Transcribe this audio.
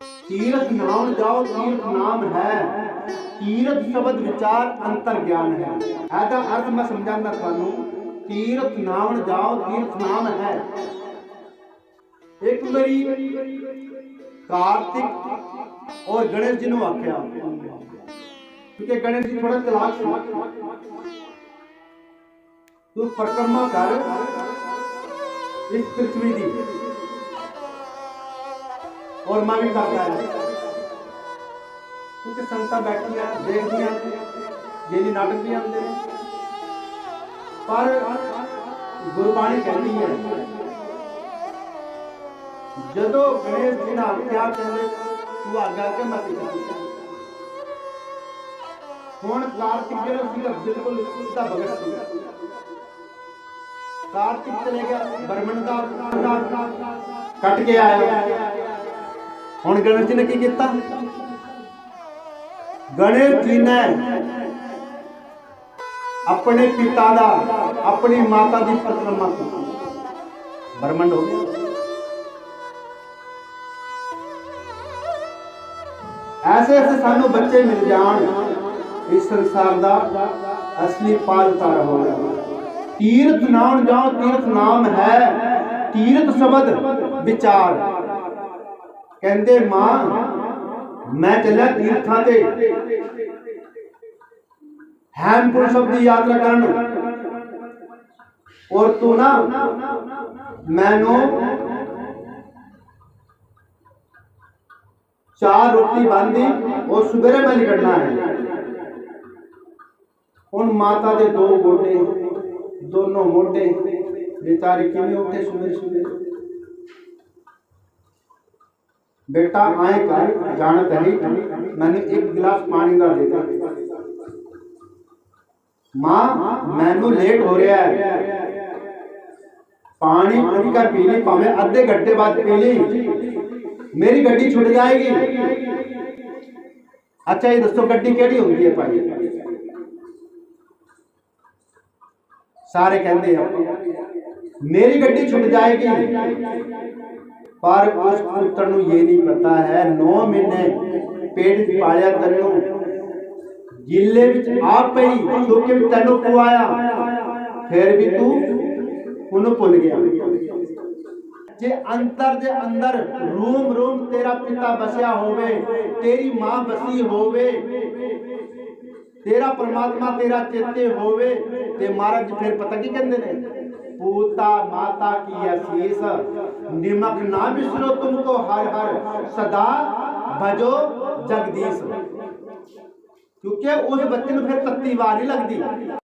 ਤੀਰਥ ਨਾਮ ਜਾਓ, ਤੀਰਥ ਨਾਮ ਹੈ। ਤੀਰਥ ਸ਼ਬਦ ਵਿਚਾਰ ਅੰਤਰ ਗਿਆਨ ਹੈ ਇਹਦਾ ਅਰਥ ਮੈਂ ਸਮਝਾਉਂਦਾ ਤੁਹਾਨੂੰ। ਤੀਰਥ ਨਾਮ ਜਾਓ, ਤੀਰਥ ਨਾਮ ਹੈ। ਇੱਕ ਵਾਰੀ ਕਾਰਤਿਕ ਔਰ ਗਣੇਸ਼ ਜੀ ਨੂੰ ਆਖਿਆ। ਕਿਉਂਕਿ ਗਣੇਸ਼ ਜੀ ਥੋੜਾ ਚਲਾਕ ਸੀ। ਤੂੰ ਪਰਕਰਮਾ ਕਰ ਇਸ ਪ੍ਰithvi ਦੀ। ਔਰ ਮੈਂ ਵੀ ਕਰਦਾ ਹੈ ਕਿਉਂਕਿ ਸੰਗਤਾਂ ਬੈਠੀਆਂ ਦੇਖਦੀਆਂ ਜਿਹੜੀ ਨਾਟਕ ਵੀ ਆਉਂਦੇ ਨੇ ਪਰ ਗੁਰਬਾਣੀ ਕਹਿੰਦੀ ਹੈ ਜਦੋਂ ਗਣੇਸ਼ ਜੀ ਨੇ ਆਖਿਆ ਕਹਿੰਦੇ ਤੂੰ ਆਗਾ ਕੇ ਮਤ ਹੁਣ ਕਾਰਤਿਕ ਜਿਹੜਾ ਸੀਗਾ ਬਿਲਕੁਲ ਸਿੱਧਾ ਭਗਤ ਸੀ ਕਾਰਤਿਕ ਚਲੇ ਗਿਆ ਬਰਮਨ ਦਾ ਕੱਟ ਕੇ ਆਇਆ ਹੁਣ ਗਣੇਸ਼ ਜੀ ਨੇ ਕੀ ਕੀਤਾ? ਗਣੇਸ਼ ਜੀ ਨੇ ਆਪਣੇ ਪਿਤਾ ਦਾ, ਆਪਣੀ ਮਾਤਾ ਦੀ ਪਰਕਰਮਾ ਕੀਤੀ ਬਰਮੰਡ ਹੋ ਗਿਆ। ਐਸੇ ਐਸੇ ਸਾਨੂੰ ਬੱਚੇ ਮਿਲ ਜਾਣ। ਇਸ ਸੰਸਾਰ ਦਾ ਅਸਲੀ ਪਾਲ ਉਤਾਰਾ ਹੋ ਤੀਰਥ ਨਾਮ ਜਾਓ ਤੀਰਥ ਨਾਮ ਹੈ, ਤੀਰਥ ਸ਼ਬਦ ਵਿਚਾਰ। ਕਹਿੰਦੇ ਮਾਂ, ਮੈਂ ਚੱਲਿਆ ਤੀਰਥਾਂ ਤੇ। ਹੈਮਪੁਰ ਸਾਹਿਬ ਦੀ ਯਾਤਰਾ ਕਰਨ ਔਰ ਤੂੰ ਨਾ, ਮੈਨੂੰ ਚਾਰ ਰੋਟੀ ਬੰਦੀ ਔਰ ਸਵੇਰੇ ਮੈਂ ਨਿਕਲਣਾ ਹੈ। ਹੁਣ ਮਾਤਾ ਦੇ ਦੋ ਗੋਡੇ, ਦੋਨੋਂ ਮੋਢੇ। ਵਿਚਾਰੇ ਕਿਵੇਂ ਉੱਠੇ ਸਵੇਰੇ ਸਵੇਰੇ बेटा आए कर जानत है मैंने एक गिलास पानी का देता मां मैनू लेट हो रहा है पानी पूरी का पी ली भावे आधे घंटे बाद पी ली मेरी गड्डी छुट जाएगी अच्छा ये दोस्तों गड्डी केड़ी होती है भाई सारे कहते हैं मेरी गड्डी छुट जाएगी ਪਰ ਉਸ ਪੁੱਤਰ ਨੂੰ ਇਹ ਨਹੀਂ ਪਤਾ ਹੈ 9 ਮਹੀਨੇ ਪੇਟ ਪਾਲਿਆ ਤੈਨੂੰ। ਗਿੱਲੇ ਵਿੱਚ ਆ ਪਈ ਸੁੱਕੇ ਤੈਨੂੰ ਪਵਾਇਆ ਫਿਰ ਵੀ ਤੂੰ ਉਹਨੂੰ ਭੁੱਲ ਗਿਆ। ਜੇ ਅੰਤਰ ਦੇ ਅੰਦਰ ਰੂਮ ਰੂਮ ਤੇਰਾ ਪਿਤਾ ਬਸਿਆ ਹੋਵੇ, ਤੇਰੀ ਮਾਂ ਬਸੀ ਹੋਵੇ, ਤੇਰਾ ਪ੍ਰਮਾਤਮਾ ਤੇਰਾ ਚੇਤੇ ਹੋਵੇ, ਤੇ ਮਹਾਰਾਜ ਫਿਰ ਪਤਾ ਕੀ ਕਹਿੰਦੇ ਨੇ? ਪੂਤਾ ਮਾਤਾ ਕੀ ਅਸੀਸ ਨਿਮਕ ਨਾ ਬਿਸਰੋ ਤੁਮਕੋ ਹਰ ਹਰ ਸਦਾ ਭਜੋ ਜਗਦੀਸ਼ ਕਿਉਂਕਿ ਉਸ ਬੱਚੇ ਨੂੰ ਫਿਰ ਤੱਤੀ ਵਾਰ ਨਹੀਂ ਲੱਗਦੀ